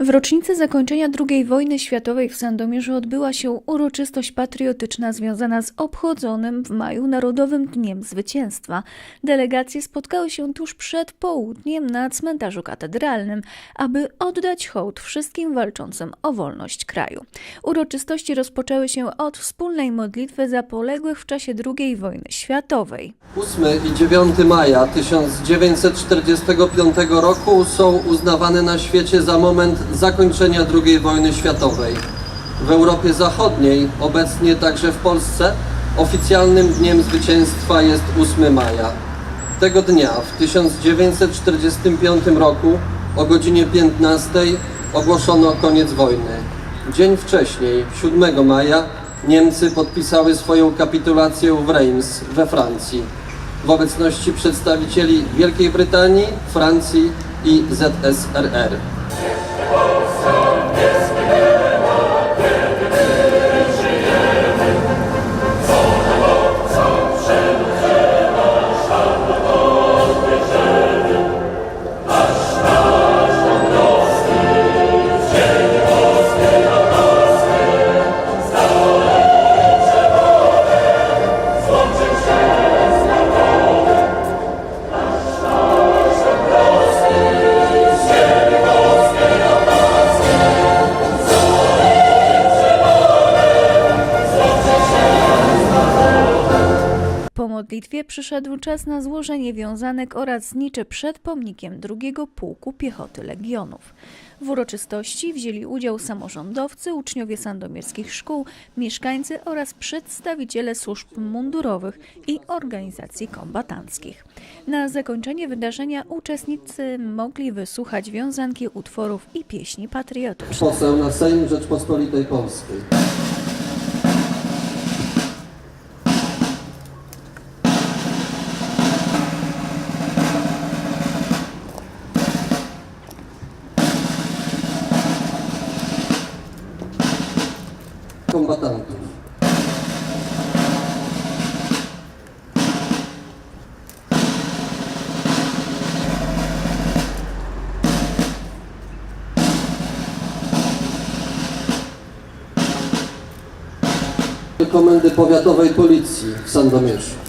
W rocznicę zakończenia II wojny światowej w Sandomierzu odbyła się uroczystość patriotyczna związana z obchodzonym w maju Narodowym Dniem Zwycięstwa. Delegacje spotkały się tuż przed południem na cmentarzu katedralnym, aby oddać hołd wszystkim walczącym o wolność kraju. Uroczystości rozpoczęły się od wspólnej modlitwy za poległych w czasie II wojny światowej. 8 i 9 maja 1945 roku są uznawane na świecie za moment zakończenia II wojny światowej. W Europie Zachodniej, obecnie także w Polsce, oficjalnym dniem zwycięstwa jest 8 maja. Tego dnia w 1945 roku o godzinie 15 ogłoszono koniec wojny. Dzień wcześniej, 7 maja, Niemcy podpisały swoją kapitulację w Reims we Francji w obecności przedstawicieli Wielkiej Brytanii, Francji i ZSRR. Modlitwie przyszedł czas na złożenie wiązanek oraz znicze przed pomnikiem drugiego pułku piechoty legionów. W uroczystości wzięli udział samorządowcy, uczniowie sandomierskich szkół, mieszkańcy oraz przedstawiciele służb mundurowych i organizacji kombatanckich. Na zakończenie wydarzenia uczestnicy mogli wysłuchać wiązanki utworów i pieśni patriotycznych. Poseł na Sejm Rzeczpospolitej Polskiej. Kombatantów. Komendy Powiatowej Policji w Sandomierzu.